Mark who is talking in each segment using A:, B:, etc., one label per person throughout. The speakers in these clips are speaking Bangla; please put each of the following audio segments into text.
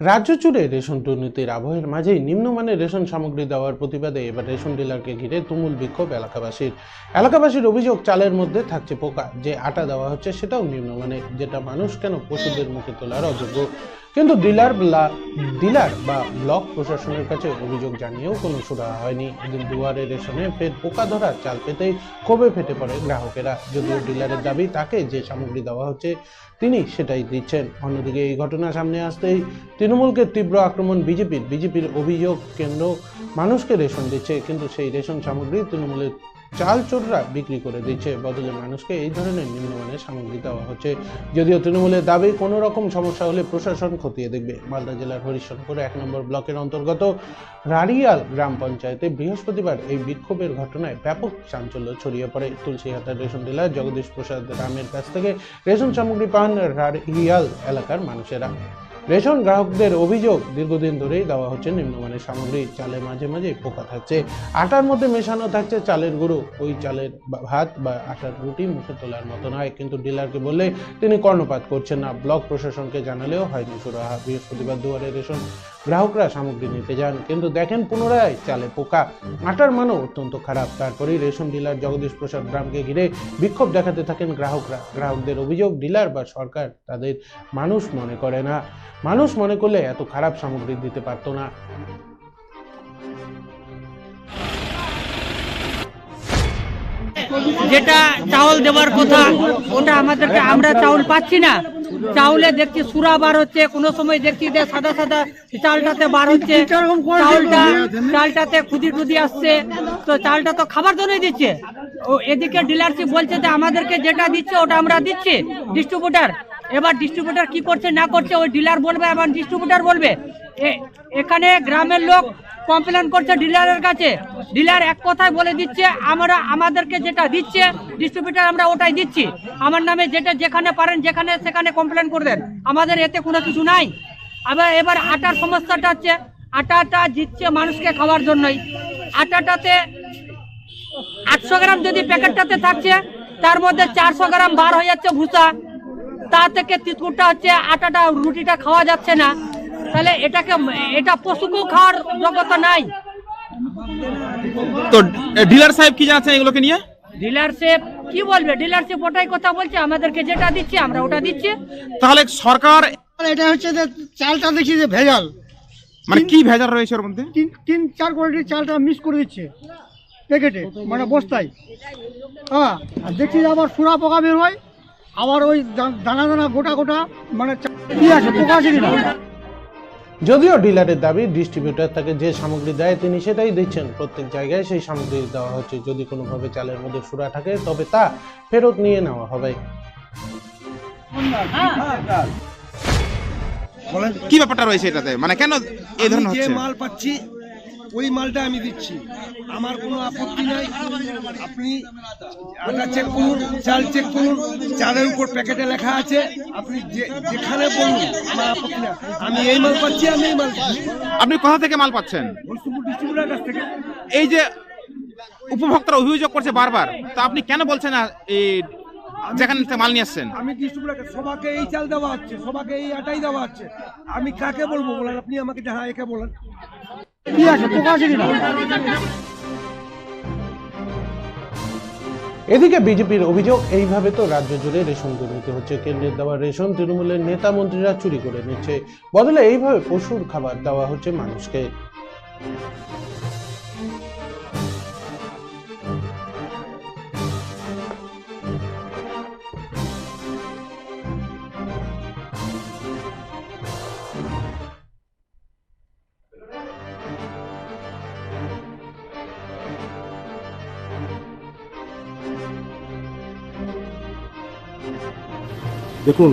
A: রাজ্য জুড়ে রেশন দুর্নীতির আবহের মাঝেই নিম্নমানের রেশন সামগ্রী দেওয়ার প্রতিবাদে এবার রেশন ডিলারকে ঘিরে তুমুল বিক্ষোভ এলাকাবাসীর। এলাকাবাসীর অভিযোগ, চালের মধ্যে থাকছে পোকা। যে আটা দেওয়া হচ্ছে সেটাও নিম্নমানের। যেটা মানুষ কেন পশুদের মুখে তোলার অযোগ্য? কিন্তু ডিলার ডিলার বা ব্লক প্রশাসনের কাছে অভিযোগ জানিয়েও কোনো সুরাহা হয়নি। এদিন দুয়ারে রেশনে ফের পোকা ধরার চাল পেতেই ক্ষোভে ফেটে পড়ে গ্রাহকেরা। যদিও ডিলারের দাবি তাকে যে সামগ্রী দেওয়া হচ্ছে, তিনি সেটাই দিচ্ছেন। অন্যদিকে এই ঘটনা সামনে আসতেই তৃণমূলকে তীব্র আক্রমণ, বিজেপির বিজেপির অভিযোগ কেন্দ্র মানুষকে রেশন দিচ্ছে, কিন্তু সেই রেশন সামগ্রী তৃণমূলের চাল চোররা বিক্রি করে দিচ্ছে। বদলে মানুষকে এই ধরনের নিম্নমানের সামগ্রী দেওয়া হচ্ছে। যদিও তৃণমূলের দাবি, কোনো রকম সমস্যা হলে প্রশাসন খতিয়ে দেখবে। মালদা জেলার হরিশঙ্কর এক নম্বর ব্লকের অন্তর্গত রাড়িয়াল গ্রাম পঞ্চায়েতে বৃহস্পতিবার এই বিক্ষোভের ঘটনায় ব্যাপক চাঞ্চল্য ছড়িয়ে পড়ে। তুলসীহাটার রেশন ডিলার জগদীশ প্রসাদ রামের কাছ থেকে রেশন সামগ্রী পান রাড়িয়াল এলাকার মানুষেরা। রেশন গ্রাহকদের অভিযোগ দীর্ঘদিন ধরেই দেওয়া হচ্ছে নিম্নমানের সামগ্রী। চালে মাঝে মাঝে পোকা থাকছে। আটার মধ্যে মেশানো থাকছে চালের গুঁড়ো। ওই চালের ভাত বা আটার রুটি মুখে তোলার মতো নয়। কিন্তু ডিলারকে বললে তিনি কর্ণপাত করছেন না। ব্লক প্রশাসনকে জানালেও হয়নি সুরাহা। বৃহস্পতিবার দুয়ারে রেশন গ্রাহকরা সামগ্রী নিতে যান। কিন্তু দেখেন পুনরায় চালে পোকা। আটার মানও অত্যন্ত খারাপ। তারপরেই রেশন ডিলার জগদীশ প্রসাদ গ্রামকে ঘিরে বিক্ষোভ দেখাতে থাকেন গ্রাহকরা। গ্রাহকদের অভিযোগ, ডিলার বা সরকার তাদের মানুষ মনে করে না। মানুষ মনে করলে এত খারাপ সামগ্রী দিতে পারতো না।
B: যেটা চাউল দেওয়ার কথা, ওটা আমাদেরকে, আমরা চাউল পাচ্ছি না। চাউলে দেখছি সুরা বার হচ্ছে কোনো সময় দেখছি যে সাদা সাদা চালটাতে বার হচ্ছে। চাউলটা চালটাতে খুদি টুদি আসছে। তো চালটা তো খাবার জন্যই দিচ্ছে। ও এদিকে ডিলারশিপ বলছে যে আমাদেরকে যেটা দিচ্ছে ওটা আমরা দিচ্ছি ডিস্ট্রিবিউটার এবার ডিস্ট্রিবিউটার কি করছে না করছে ওই ডিলার বলবে আবার ডিস্ট্রিবিউটার বলবে। এখানে গ্রামের লোক কমপ্লেন করছে ডিলারের কাছে। ডিলার এক কথায় বলে দিচ্ছে, আমরা, আমাদেরকে যেটা দিচ্ছে ডিস্ট্রিবিউটার আমরা ওটাই দিচ্ছি। আমার নামে যেটা যেখানে পারেন, যেখানে, সেখানে কমপ্লেন করবেন। আমাদের এতে কোনো কিছু নাই। আবার এবার আটার সমস্যাটা হচ্ছে, আটাটা দিচ্ছে মানুষকে খাওয়ার জন্যই। আটাটাতে আটশো গ্রাম যদি প্যাকেটটাতে থাকছে, তার মধ্যে চারশো গ্রাম বার হয়ে যাচ্ছে ভুসা। তা থেকে তিতকুটটা হচ্ছে আটাটা, রুটিটা খাওয়া যাচ্ছে না। তাহলে এটাকে এটা পশুকেও খাওয়ার যোগ্যতা নাই।
C: তো ডিলার সাহেব কি জানাচ্ছেন এগুলোকে নিয়ে?
B: ডিলারশিপ কি বলবে? ডিলারশিপ ওটাই কথা বলছে আমাদেরকে যেটা দিচ্ছে আমরা ওটা দিচ্ছি।
C: তাহলে সরকার
D: এটা হচ্ছে যে চালটা দেখছি যে ভেজাল।
C: মানে কি ভেজাল রয়েছে ওর মধ্যে?
D: তিন তিন চার কোয়ালিটির চালটা মিক্স করে দিচ্ছে প্যাকেটে মানে বস্তায়। হ্যাঁ আর দেখছি যে আবার সুরা পোকা বের হয় আবার ওই দা- দানা দানা গোটা গোটা মানে কি আছে পোকা আছে কিনা?
A: যদিও ডিলারের দাবি ডিস্ট্রিবিউটার তাকে যে সামগ্রী দেয় তিনি সেটাই দিচ্ছেন। প্রত্যেক জায়গায় সেই সামগ্রী দেওয়া হচ্ছে। যদি কোনোভাবে চালের মধ্যে সুরা থাকে তবে তা ফেরত নিয়ে নেওয়া হবে।
C: কি ব্যাপারটা রয়েছে এটাতে? মানে কেন এই ধরনের হচ্ছে?
E: মাল পাচ্ছি ওই মালটা আমি দিচ্ছি। আমার কোনো আপত্তি নাই। আপনি আটা চেক করুন চাল চেক করুন চালের উপর প্যাকেটে লেখা আছে আপনি যেখানে বলুন আমার আপত্তি নাই। আমি এই মাল পাচ্ছি আমি এই মাল
C: আপনি কোথা থেকে মাল পাচ্ছেন?
E: ডিস্ট্রিবিউটার কাছ থেকে।
C: এই যে উপভোক্তারা অভিযোগ করছে বারবার তা আপনি কেন বলছেন না এই যেখান থেকে মাল নিয়ে আসছেন?
E: আমি ডিস্ট্রিবিউটার সবাকে এই চাল দেওয়া হচ্ছে সবাকে এই আটাই দেওয়া হচ্ছে। আমি কাকে বলব বলেন? আপনি আমাকে হ্যাঁ একে বলেন?
A: এদিকে বিজেপির অভিযোগ, এইভাবে তো রাজ্য জুড়ে রেশন দুর্নীতি হচ্ছে। কেন্দ্রের দেওয়া রেশন তৃণমূলের নেতা মন্ত্রীরা চুরি করে নিচ্ছে। বদলে এইভাবে পশুর খাবার দেওয়া হচ্ছে মানুষকে।
F: দেখুন,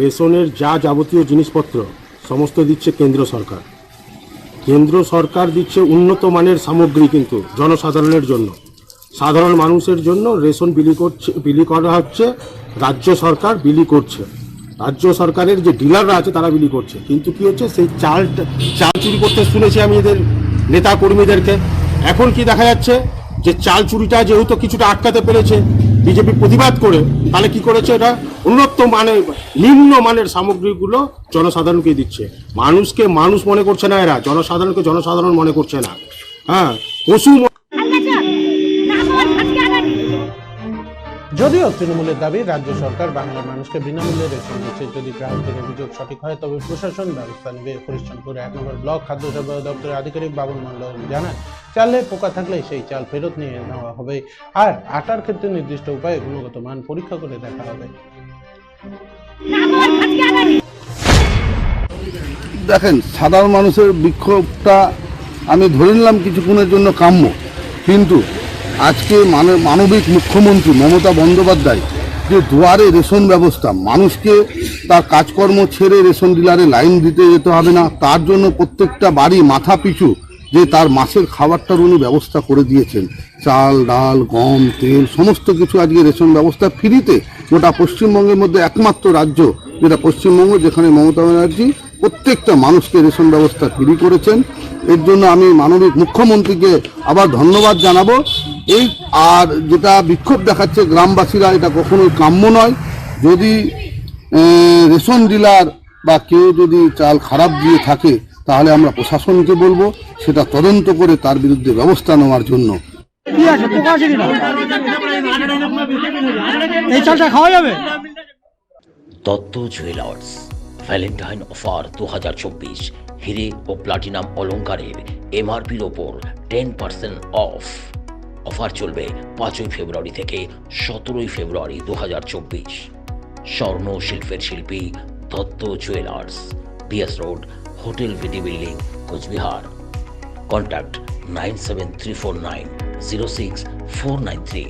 F: রেশনের যা যাবতীয় জিনিসপত্র, সমস্ত দিচ্ছে কেন্দ্র সরকার। কেন্দ্র সরকার দিচ্ছে উন্নত মানের সামগ্রী কিন্তু জনসাধারণের জন্য। সাধারণ মানুষের জন্য রেশন বিলি করছে, বিলি করা হচ্ছে, রাজ্য সরকার বিলি করছে। রাজ্য সরকারের যে ডিলাররা আছে তারা বিলি করছে। কিন্তু কি হচ্ছে, সেই চাল চাল চুরি করতে শুনেছি আমি এদের নেতা কর্মীদেরকে। এখন কি দেখা যাচ্ছে, যে চাল চুরিটা যেহেতু কিছুটা আটকাতে পেরেছে বিজেপি প্রতিবাদ করে, তাহলে কি করেছে এটা উন্নত মানে নিম্ন মানের সামগ্রীগুলো জনসাধারণকে দিচ্ছে। মানুষকে মানুষ মনে করছে না এরা, জনসাধারণকে জনসাধারণ মনে করছে না। হ্যাঁ পশু
A: যদিও তৃণমূলের দাবি রাজ্য সরকার বাংলার মানুষকে বিনামূল্যে রেশন দিচ্ছে। যদি গ্রাহকদের অভিযোগ সঠিক হয়, তবে প্রশাসন ব্যবস্থা নেবে। হরিশ্চন্দ্রপুর এক নম্বর ব্লক খাদ্য সরবরাহ দপ্তরের আধিকারিক বাবুল মন্ডল জানান, চালে পোকা থাকলে সেই চাল ফেরত নিয়ে নেওয়া হবে। আর আটার ক্ষেত্রে নির্দিষ্ট উপায়ে গুণগত মান পরীক্ষা করে দেখা হবে।
G: দেখেন, সাধারণ মানুষের বিক্ষোভটা আমি ধরে নিলাম কিছুক্ষণের জন্য কাম্য। কিন্তু আজকে মানে- মানবিক মুখ্যমন্ত্রী মমতা বন্দ্যোপাধ্যায় যে দুয়ারে রেশন ব্যবস্থা, মানুষকে তার কাজকর্ম ছেড়ে রেশন ডিলারে লাইন দিতে যেতে হবে না, তার জন্য প্রত্যেকটা বাড়ি মাথা পিছু যে তার মাসের খাবারটার উনি ব্যবস্থা করে দিয়েছেন। চাল, ডাল, গম, তেল, সমস্ত কিছু আজকে রেশন ব্যবস্থা ফ্রিতে গোটা পশ্চিমবঙ্গের মধ্যে একমাত্র রাজ্য, যেটা পশ্চিমবঙ্গ, যেখানে মমতা ব্যানার্জি প্রত্যেকটা মানুষকে রেশন ব্যবস্থা ফ্রি করেছেন। এর জন্য আমি মাননীয় মুখ্যমন্ত্রীকে আবার ধন্যবাদ জানাব। এই আর যেটা বিক্ষোভ দেখাচ্ছে গ্রামবাসীরা এটা কখনোই কাম্য নয়। যদি রেশন ডিলার বা কেউ যদি চাল খারাপ দিয়ে থাকে তাহলে আমরা প্রশাসনকে বলব সেটা তদন্ত করে তার বিরুদ্ধে ব্যবস্থা নেওয়ার জন্য।
D: কি আছে? পোকা এই চালটা খাওয়া যাবে?
H: দত্ত জুয়েলার্স ভ্যালেন্টাইন অফার দু হাজার চব্বিশ হিরে ও প্লাটিনাম অলংকারের এমআরপির ওপর টেন পার্সেন্ট অফ অফার চলবে পাঁচই ফেব্রুয়ারি থেকে সতেরোই ফেব্রুয়ারি দু হাজার চব্বিশ। স্বর্ণ শিল্পের শিল্পী Dutta jewellers, BS road, hotel VD building, Cooch Behar. Contact nine seven three four nine zero six four nine three.